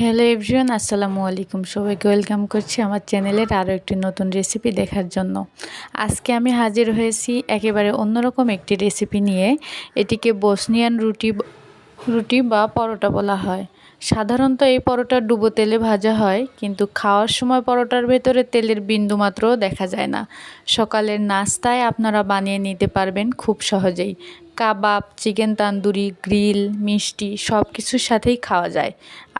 Hello everyone, আসসালামু আলাইকুম। সবাইকে ওয়েলকাম করছি আমার চ্যানেলের আরও একটি নতুন রেসিপি দেখার জন্য। আজকে আমি হাজির হয়েছি একেবারে অন্যরকম একটি রেসিপি নিয়ে। এটিকে বসনিয়ান রুটি রুটি বা পরোটা বলা হয়। সাধারণত এই পরোটা ডুবো তেলে ভাজা হয়, কিন্তু খাওয়ার সময় পরোটার ভেতরে তেলের বিন্দু মাত্রও দেখা যায় না। সকালের নাস্তায় আপনারা বানিয়ে নিতে পারবেন খুব সহজেই। কাবাব, চিকেন তান্দুরি, গ্রিল, মিষ্টি সব কিছুর সাথেই খাওয়া যায়।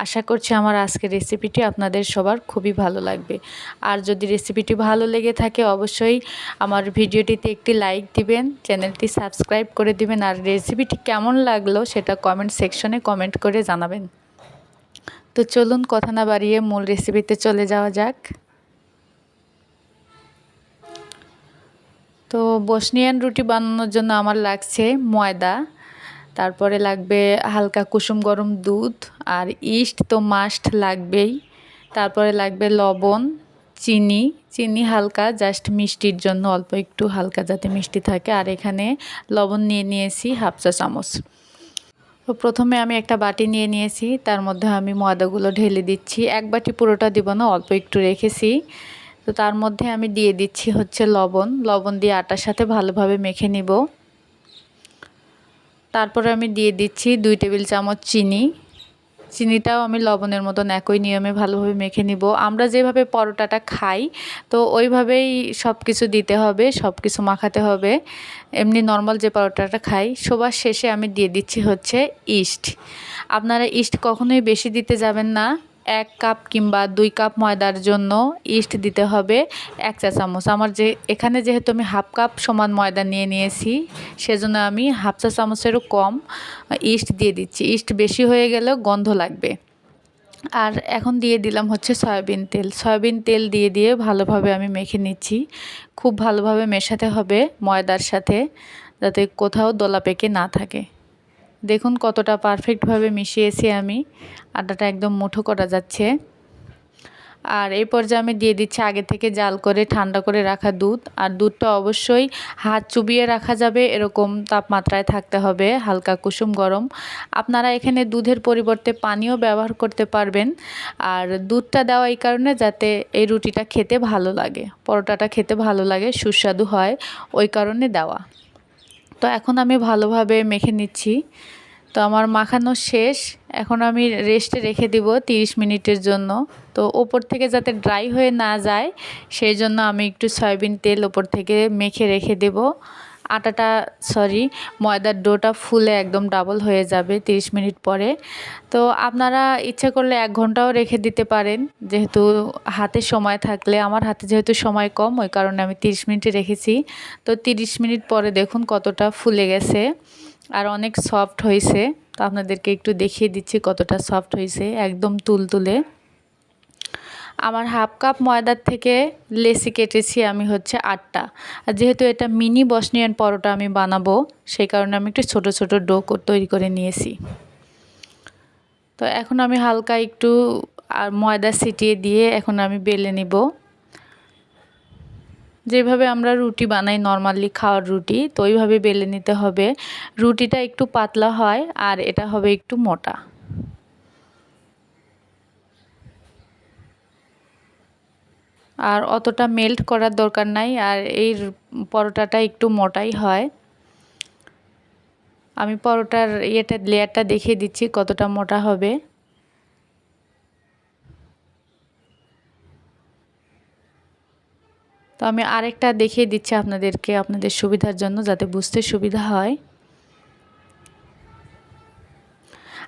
আশা করছি আমার আজকের রেসিপিটি আপনাদের সবার খুবই ভালো লাগবে। আর যদি রেসিপিটি ভালো লেগে থাকে, অবশ্যই আমার ভিডিওটিতে একটি লাইক দিবেন, চ্যানেলটি সাবস্ক্রাইব করে দিবেন, আর রেসিপিটি কেমন লাগল সেটা কমেন্ট সেকশনে কমেন্ট করে জানাবেন। তো চলুন, কথা না বাড়িয়ে মূল রেসিপিতে চলে যাওয়া যাক। তো বসনিয়ান রুটি বানানোর জন্য আমার লাগছে ময়দা, তারপরে লাগবে হালকা কুসুম গরম দুধ আর ইস্ট তো মাস্ট লাগবেই। তারপরে লাগবে লবণ, চিনি চিনি হালকা জাস্ট মিষ্টির জন্য, অল্প একটু হালকা যাতে মিষ্টি থাকে। আর এখানে লবণ নিয়ে নিয়েছি হাফ চা চামচ। তো প্রথমে আমি একটা বাটি নিয়ে নিয়েছি, তার মধ্যে আমি ময়দাগুলো ঢেলে দিচ্ছি। এক বাটি পুরোটা দিব না, অল্প একটু রেখেছি। তো তার মধ্যে আমি দিয়ে দিচ্ছি হচ্ছে লবণ। লবণ দিয়ে আটার সাথে ভালোভাবে মেখে নিব। তারপরে আমি দিয়ে দিচ্ছি দুই টেবিল চামচ চিনি। চিনিটাও আমি লবণের মতন একই নিয়মে ভালোভাবে মেখে নিব। আমরা যেভাবে পরোটাটা খাই, তো ওইভাবেই সব কিছু দিতে হবে সব কিছু মাখাতে হবে। এমনি নর্মাল যে পরোটাটা খাই সবার শেষে আমি দিয়ে দিচ্ছি হচ্ছে ইস্ট। আপনারা ইস্ট কখনোই বেশি দিতে যাবেন না। এক কাপ কিংবা দুই কাপ ময়দার জন্য ইস্ট দিতে হবে এক চা চামচ। আমার যে, এখানে যেহেতু আমি হাফ কাপ সমান ময়দা নিয়ে নিয়েছি, সেজন্য আমি হাফ চা চামচেরও কম ইস্ট দিয়ে দিচ্ছি। ইস্ট বেশি হয়ে গেলেও গন্ধ লাগবে। আর এখন দিয়ে দিলাম হচ্ছে সয়াবিন তেল। সয়াবিন তেল দিয়ে দিয়ে ভালোভাবে আমি মেখে নিচ্ছি। খুব ভালোভাবে মেশাতে হবে ময়দার সাথে, যাতে কোথাও দোলা পেকে না থাকে। দেখুন কতটা পারফেক্টভাবে মিশিয়েছি আমি। আটাটা একদম মুঠো করা যাচ্ছে। আর এই পর্যায়ে আমি দিয়ে দিচ্ছি আগে থেকে জাল করে ঠান্ডা করে রাখা দুধ। আর দুধটা অবশ্যই হাত চুবিয়ে রাখা যাবে, এরকম তাপমাত্রায় থাকতে হবে, হালকা কুসুম গরম। আপনারা এখানে দুধের পরিবর্তে পানিও ব্যবহার করতে পারবেন। আর দুধটা দেওয়া এই কারণে যাতে এই রুটিটা খেতে ভালো লাগে, পরোটাটা খেতে ভালো লাগে, সুস্বাদু হয়, ওই কারণে দেওয়া। তো এখন আমি ভালোভাবে মেখে নিচ্ছি। তো আমার মাখানো শেষ। এখন আমি রেস্টে রেখে দিব 30 মিনিটের জন্য। তো ওপর থেকে যাতে ড্রাই হয়ে না যায়, সেই জন্য আমি একটু সয়াবিন তেল ওপর থেকে মেখে রেখে দেব। আটাটা সরি ময়দার ডোটা ফুলে একদম ডাবল হয়ে যাবে 30 মিনিট পরে। তো আপনারা ইচ্ছে করলে এক ঘন্টাও রেখে দিতে পারেন, যেহেতু হাতে সময় থাকলে, আমার হাতে যেহেতু সময় কম, ওই কারণে আমি 30 মিনিটে রেখেছি। তো 30 মিনিট পরে দেখুন কতটা ফুলে গেছে, আর অনেক সফট হয়েছে। তো আপনাদেরকে একটু দেখিয়ে দিচ্ছি কতটা সফট হয়েছে, একদম তুলতুলে। আমার হাফ কাপ ময়দার থেকে লেসি কেটেছি আমি হচ্ছে আটটা। আর যেহেতু এটা মিনি বসনিয়ান পরোটা আমি বানাবো, সেই কারণে আমি একটু ছোট ছোট ডো তৈরি করে নিয়েছি। তো এখন আমি হালকা একটু, আর ময়দা ছিটিয়ে দিয়ে এখন আমি বেলে নিব। যেভাবে আমরা রুটি বানাই, নর্মালি খাওয়ার রুটি, তো ওইভাবে বেলে নিতে হবে। রুটিটা একটু পাতলা হয়, আর এটা হবে একটু মোটা। আর অতটা মেল্ট করার দরকার নাই, আর এই পরোটাটা একটু মোটাই হয়। আমি পরোটার ইয়েটা, লেয়ারটা দেখিয়ে দিচ্ছি কতটা মোটা হবে। তো আমি আরেকটা দেখিয়ে দিচ্ছি আপনাদেরকে, আপনাদের সুবিধার জন্য যাতে বুঝতে সুবিধা হয়।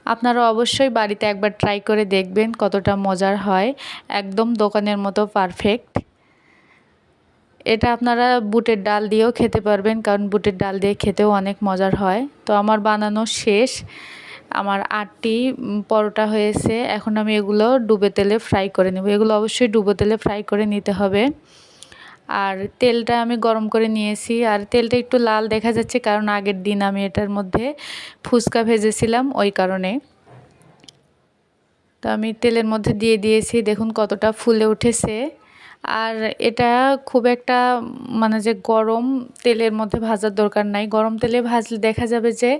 আপনারা অবশ্যই বাড়িতে একবার ট্রাই করে দেখবেন কতটা মজার হয়। একদম দোকানের মতো পারফেক্ট এটা আপনারা বুটের ডাল দিয়েও খেতে পারবেন, কারণ বুটের ডাল দিয়ে খেতেও অনেক মজার হয়। তো আমার বানানো শেষ। আমার আটটি পরোটা হয়েছে। এখন আমি এগুলো ডুবে তেলে ফ্রাই করে নেব। এগুলো অবশ্যই ডুবো তেলে ফ্রাই করে নিতে হবে। আর তেলটা আমি গরম করে নিয়েছি। আর তেলটা একটু লাল দেখা যাচ্ছে কারণ আগের দিন আমি এটার মধ্যে ফুচকা ভেজেছিলাম ওই কারণে। তো আমি তেলের মধ্যে দিয়ে দিয়েছি, দেখুন কতটা ফুলে উঠেছে। আর এটা খুব একটা মানে যে গরম তেলের মধ্যে ভাজার দরকার নাই। গরম তেলে ভাজলে দেখা যাবে যে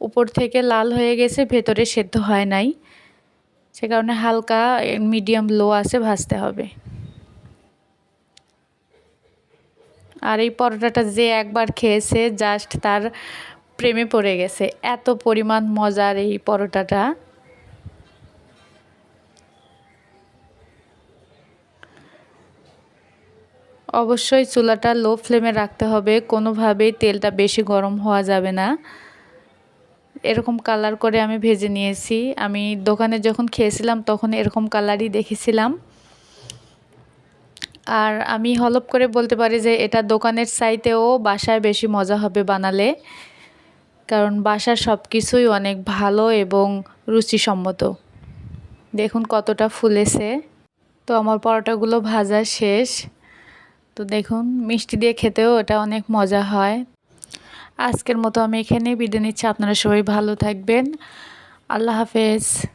উপর থেকে লাল হয়ে গেছে, ভেতরে সেদ্ধ হয় নাই। সে কারণে হালকা মিডিয়াম লো আছে, ভাজতে হবে। আর এই পরোটাটা যে একবার খেয়েছে জাস্ট তার প্রেমে পড়ে গেছে। এত পরিমাণ মজার এই পরোটাটা। অবশ্যই চুলাটা লো ফ্লেমে রাখতে হবে, কোনোভাবেই তেলটা বেশি গরম হওয়া যাবে না। এরকম কালার করে আমি ভেজে নিয়েছি। আমি দোকানে যখন খেয়েছিলাম তখন এরকম কালারই দেখেছিলাম। আর আমি হলপ করে বলতে পারি যে এটা দোকানের চাইতেও বাসায় বেশি মজা হবে বানালে। কারণ বাসার সব কিছুই অনেক ভালো এবং রুচিসম্মত। দেখুন কতটা ফুলেছে। তো আমার পরোটাগুলো ভাজা শেষ। তো দেখুন, মিষ্টি দিয়ে খেতেও এটা অনেক মজা হয়। আজকের মতো আমি এখানে বিদায় নিচ্ছি। আপনারা সবাই ভালো থাকবেন। আল্লাহ হাফেজ।